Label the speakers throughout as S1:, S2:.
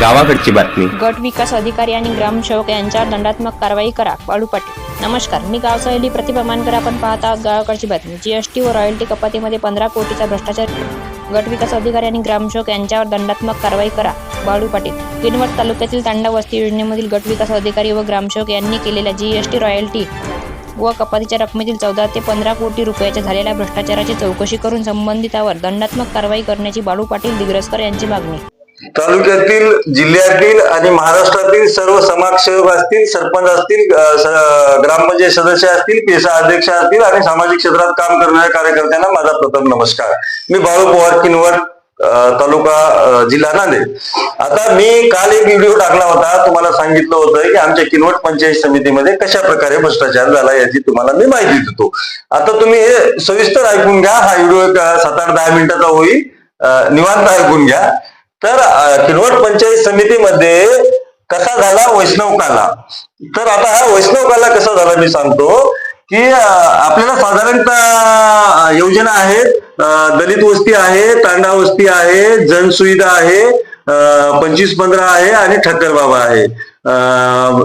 S1: गावाकडची बातमी.
S2: गट विकास अधिकारी आणि ग्रामसेवक यांच्यावर दंडात्मक कारवाई करा बाळू पाटील. नमस्कार मी गावसहली प्रतिभा मानकर आपण पाहत आहात गावाकडची बातमी. जीएसटी व रॉयल्टी कपातीमध्ये पंधरा कोटीचा भ्रष्टाचार गट विकास अधिकारी आणि ग्रामसेवक यांच्यावर दंडात्मक कारवाई करा बाळू पाटील. किनवट तालुक्यातील तांडा वस्ती योजनेमधील गट विकास अधिकारी व ग्रामसेवक यांनी केलेल्या जीएसटी रॉयल्टी व कपातीच्या रकमेतील चौदा ते पंधरा कोटी रुपयाच्या झालेल्या भ्रष्टाचाराची चौकशी करून संबंधितावर दंडात्मक कारवाई करण्याची बाळू पाटील दिग्रसकर यांची मागणी.
S3: तालुक्यातील जिल्ह्यातील आणि महाराष्ट्रातील सर्व समाजसेवक असतील सरपंच असतील ग्रामपंचायत सदस्य असतील पेसा अध्यक्ष असतील आणि सामाजिक क्षेत्रात काम करणाऱ्या कार्यकर्त्यांना माझा प्रथम नमस्कार. मी बाळू पवार किनवट तालुका जिल्हा नांदेड. आता मी काल एक व्हिडिओ टाकला होता. तुम्हाला सांगितलं होतं की आमच्या किनवट पंचायत समितीमध्ये कशा प्रकारे भ्रष्टाचार झाला याची तुम्हाला मी माहिती देतो. आता तुम्ही हे सविस्तर ऐकून घ्या. हा व्हिडिओ एक सात आठ दहा मिनिटाचा होईल. निवांत ऐकून घ्या. तर किनवट पंचायत समितीमध्ये कसा झाला वैष्णव काला? तर आता हा वैष्णव काला कसा झाला मी सांगतो की आपल्याला साधारणतः योजना आहेत. दलित वस्ती आहे तांडा वस्ती आहे जनसुविधा आहे. पंचवीस पंधरा आहे आणि ठक्कर बाबा आहे.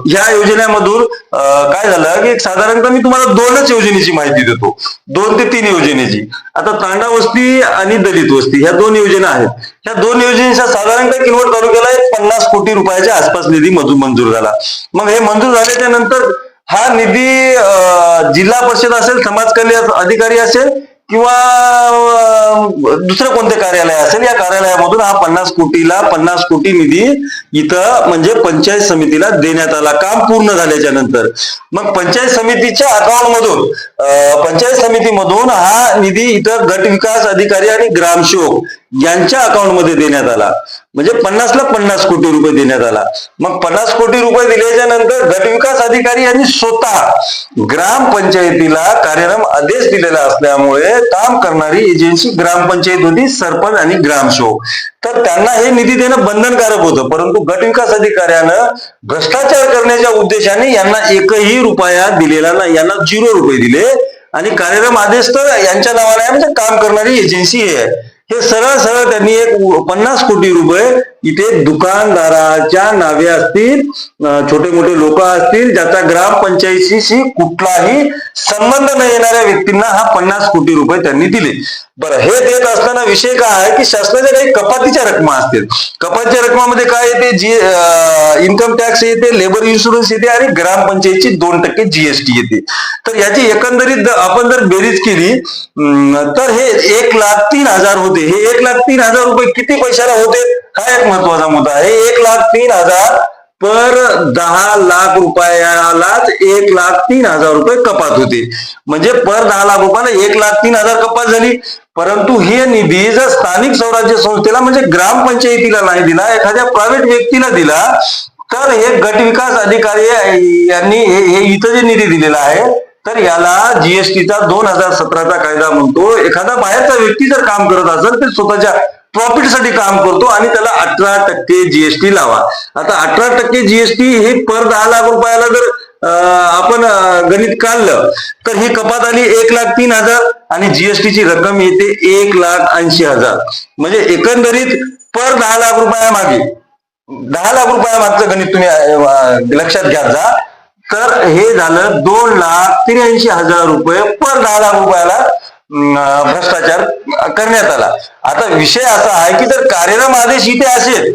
S3: ह्या योजनेमधून काय झालं की साधारणतः मी तुम्हाला दोनच योजनेची माहिती देतो. दोन ते तीन योजनेची. आता तांडा वस्ती आणि दलित वस्ती ह्या दोन योजना आहेत. ह्या दोन योजनेचा साधारणतः किनवट तालुक्याला एक पन्नास कोटी रुपयाच्या आसपास निधी मंजूर मंजूर झाला. मग हे मंजूर झाल्याच्यानंतर हा निधी जिल्हा परिषद असेल समाज कल्याण अधिकारी असेल किंवा दुसरं कोणते कार्यालय असेल या कार्यालयामधून हा पन्नास कोटीला पन्नास कोटी निधी इथं म्हणजे पंचायत समितीला देण्यात आला. काम पूर्ण झाल्याच्यानंतर. मग पंचायत समितीच्या अकाउंट मधून पंचायत समितीमधून हा निधी इथं गट विकास अधिकारी आणि ग्रामसेवक यांच्या अकाउंटमध्ये देण्यात आला. म्हणजे पन्नासला पन्नास कोटी रुपये देण्यात आला. मग पन्नास कोटी रुपये दिल्याच्या नंतर गट विकास अधिकारी यांनी स्वतः ग्रामपंचायतीला कार्यक्रम आदेश दिलेला असल्यामुळे काम करणारी एजन्सी ग्रामपंचायत होती सरपंच आणि ग्रामसेवक तर त्यांना हे निधी देणं बंधनकारक होतं. परंतु गट विकास अधिकाऱ्यानं भ्रष्टाचार करण्याच्या उद्देशाने यांना एकही रुपया दिलेला नाही. यांना झिरो रुपये दिले. आणि कार्यक्रम आदेश तर यांच्या नावाने आहे. म्हणजे काम करणारी एजन्सी आहे हे सरळ सरळ त्यांनी एक पन्नास कोटी रुपये इथे दुकानदाराच्या नावे असतील छोटे मोठे लोक असतील ज्याचा ग्रामपंचायतीशी कुठलाही संबंध न येणाऱ्या व्यक्तींना हा पन्नास कोटी रुपये त्यांनी दिले. बरं हे देत असताना विषय काय आहे की शासनाच्या काही कपातीच्या रकमा असतील. कपातीच्या रकमामध्ये काय येते? जी इन्कम टॅक्स येते लेबर इन्शुरन्स येते आणि ग्रामपंचायतची दोन टक्के जीएसटी येते. तर याची एकंदरीत आपण जर बेरीज केली तर हे एक लाख तीन हजार होते. हे एक लाख तीन हजार रुपये किती पैशाला होते? हा एक महत्त्वाचा मुद्दा आहे. एक लाख तीन हजार पर दहा लाख रुपयालाच एक लाख तीन हजार रुपये कपात होते. म्हणजे पर दहा लाख रुपयाला एक लाख तीन हजार कपात झाली. परंतु हे निधी जर स्थानिक स्वराज्य संस्थेला म्हणजे ग्रामपंचायतीला नाही दिला एखाद्या प्रायव्हेट व्यक्तीला दिला तर हे गट विकास अधिकारी यांनी हे इथं जे निधी दिलेला आहे तर याला जीएसटीचा दोन हजार सतराचा कायदा म्हणतो. एखादा बाहेरचा व्यक्ती जर काम करत असेल तर स्वतःच्या प्रॉफिटसाठी काम करतो आणि त्याला अठरा टक्के जीएसटी लावा. आता अठरा टक्के जीएसटी हे पर दहा लाख रुपयाला जर आपण गणित काढलं तर ही कपात आली एक लाख तीन हजार आणि जीएसटीची रक्कम येते एक लाख ऐंशी हजार. म्हणजे एकंदरीत पर दहा लाख रुपयामागे दहा लाख रुपयामागचं गणित तुम्ही लक्षात घ्या जा. तर हे झालं दोन लाख त्र्याऐंशी हजार रुपये पर दहा लाख रुपयाला भ्रष्टाचार करण्यात आला. आता विषय असा आहे की जर कार्यक्रम आदेश इथे असेल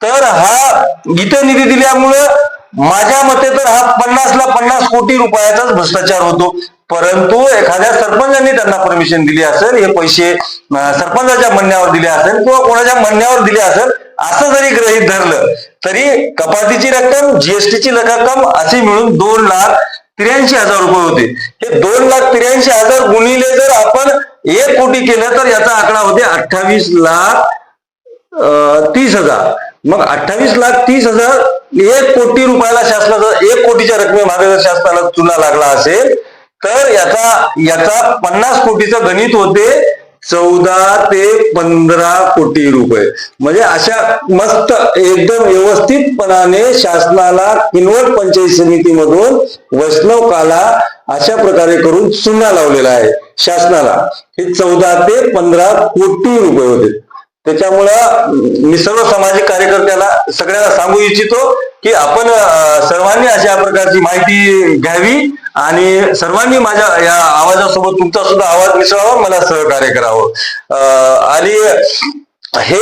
S3: तर हा इथे निधी दिल्यामुळं माझ्या मते तर हा पन्नासला पन्नास कोटी रुपयाचाच भ्रष्टाचार होतो. परंतु एखाद्या सरपंचांनी त्यांना परमिशन दिली असेल हे पैसे सरपंचाच्या म्हणण्यावर दिले असेल किंवा कोणाच्या म्हणण्यावर दिले असेल असं जरी गृहित धरलं तरी कपातीची रक्कम जीएसटीची रक्कम अशी मिळून दोन लाख त्र्याऐंशी हजार रुपये होते. हे दोन लाख त्र्याऐंशी हजार गुणिले जर आपण एक कोटी केलं तर याचा आकडा होते अठ्ठावीस लाख तीस हजार. मग अठ्ठावीस लाख तीस हजार एक कोटी रुपयाला शासनाचा एक कोटीच्या रकमेमागे जर शासनाला चुना लागला असेल तर याचा याचा पन्नास कोटीचं गणित होते चौदा ते पंधरा कोटी रुपये. म्हणजे अशा मस्त एकदम व्यवस्थितपणाने शासनाला किनवट पंचायत समितीमधून वैष्णव काला अशा प्रकारे करून चुना लावलेला आहे शासनाला. हे चौदा ते पंधरा कोटी रुपये होते. त्याच्यामुळं मी सर्व सामाजिक कार्यकर्त्याला सगळ्यांना सांगू इच्छितो की आपण सर्वांनी अशा प्रकारची माहिती घ्यावी. आणि सर्वांनी माझ्या या आवाजासोबत तुमचा सुद्धा आवाज मिसळावा मला सहकार्य करावं. आणि हे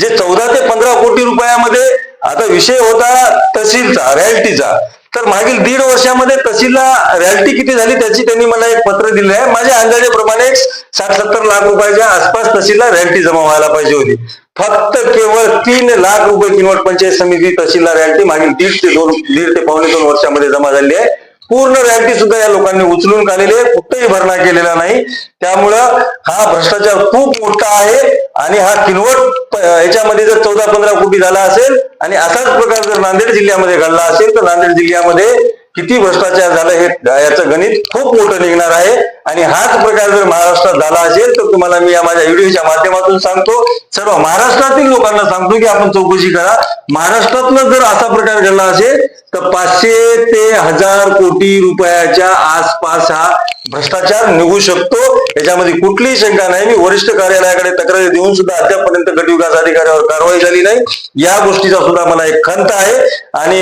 S3: जे चौदा ते पंधरा कोटी रुपयामध्ये आता विषय होता तहसीलचा रॅल्टीचा तर मागील दीड वर्षामध्ये तहसीलला रॅल्टी किती झाली त्याची त्यांनी मला एक पत्र दिले आहे. माझ्या अंदाजेप्रमाणे साठ सत्तर लाख रुपयाच्या आसपास तहसीलला रॅल्टी जमा व्हायला पाहिजे होती. फक्त केवळ तीन लाख रुपये किनवट पंचायत समिती तहसीलला रॅल्टी मागील दीड ते दोन दीड ते पावणे दोन वर्षामध्ये जमा झाली आहे. पूर्ण रॅलिटी सुद्धा या लोकांनी उचलून काढलेली आहे. कुठेही भरणा केलेला नाही. त्यामुळं हा भ्रष्टाचार खूप मोठा आहे आणि हा किनवट याच्यामध्ये जर चौदा पंधरा कोटी झाला असेल आणि असाच प्रकार जर नांदेड जिल्ह्यामध्ये घडला असेल तर नांदेड जिल्ह्यामध्ये किती भ्रष्टाचार झाला हे याचं गणित खूप मोठं निघणार आहे. आणि हाच प्रकार जर महाराष्ट्रात झाला असेल तर तुम्हाला मी या माझ्या व्हिडिओच्या माध्यमातून सांगतो सर्व महाराष्ट्रातील लोकांना सांगतो की आपण चौकशी करा. महाराष्ट्रातनं जर असा प्रकार घडला असेल तर पाचशे ते हजार कोटी रुपयाच्या आसपास हा भ्रष्टाचार निघू शकतो. याच्यामध्ये कुठलीही शंका नाही. मी वरिष्ठ कार्यालयाकडे तक्रारी देऊन सुद्धा अद्यापपर्यंत गट विकास अधिकाऱ्यावर कारवाई झाली नाही. या गोष्टीचा सुद्धा मला एक खंत आहे. आणि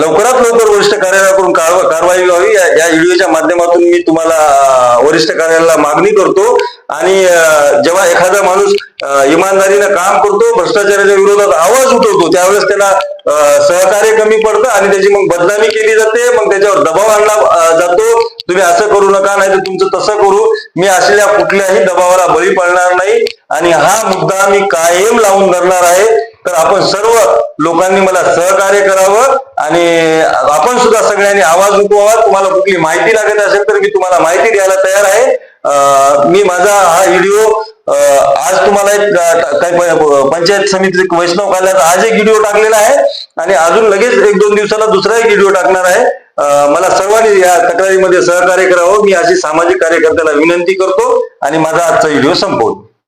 S3: लवकरात लवकर वरिष्ठ कार्यालयाकडून कारवाई व्हावी. या व्हिडिओच्या माध्यमातून मी तुम्हाला वरिष्ठ कार्यालयाला मागणी करतो. आणि जेव्हा एखादा माणूस इमानदारीनं काम करतो भ्रष्टाचाराच्या विरोधात आवाज उठवतो त्यावेळेस त्याला सहकार्य कमी पडतं आणि त्याची मग बदनामी केली जाते मग त्याच्यावर दबाव आणला जातो. तुम्ही असं करू नका नाही तर तुमचं तसं करू. मी असलेल्या कुठल्याही दबावाला बळी पडणार नाही. आणि हा मुद्दा मी कायम लावून धरणार आहे. तर आपण सर्व लोकांनी मला सहकार्य करावं आणि आपण सुद्धा सगळ्यांनी आवाज उठवावा. तुम्हाला कुठली माहिती लागत असेल तर मी तुम्हाला माहिती द्यायला तयार आहे. मी माझा हा व्हिडिओ आज तुम्हाला एक काय पंचायत समिती वैष्णव कार्यालयाचा आज एक व्हिडिओ टाकलेला आहे आणि अजून लगेच एक दोन दिवसाला दुसरा एक व्हिडिओ टाकणार आहे. मला सर्वांनी या तक्रारीमध्ये सहकार्य करावं. मी अशी सामाजिक कार्यकर्त्याला विनंती करतो आणि माझा आजचा व्हिडिओ संपवतो.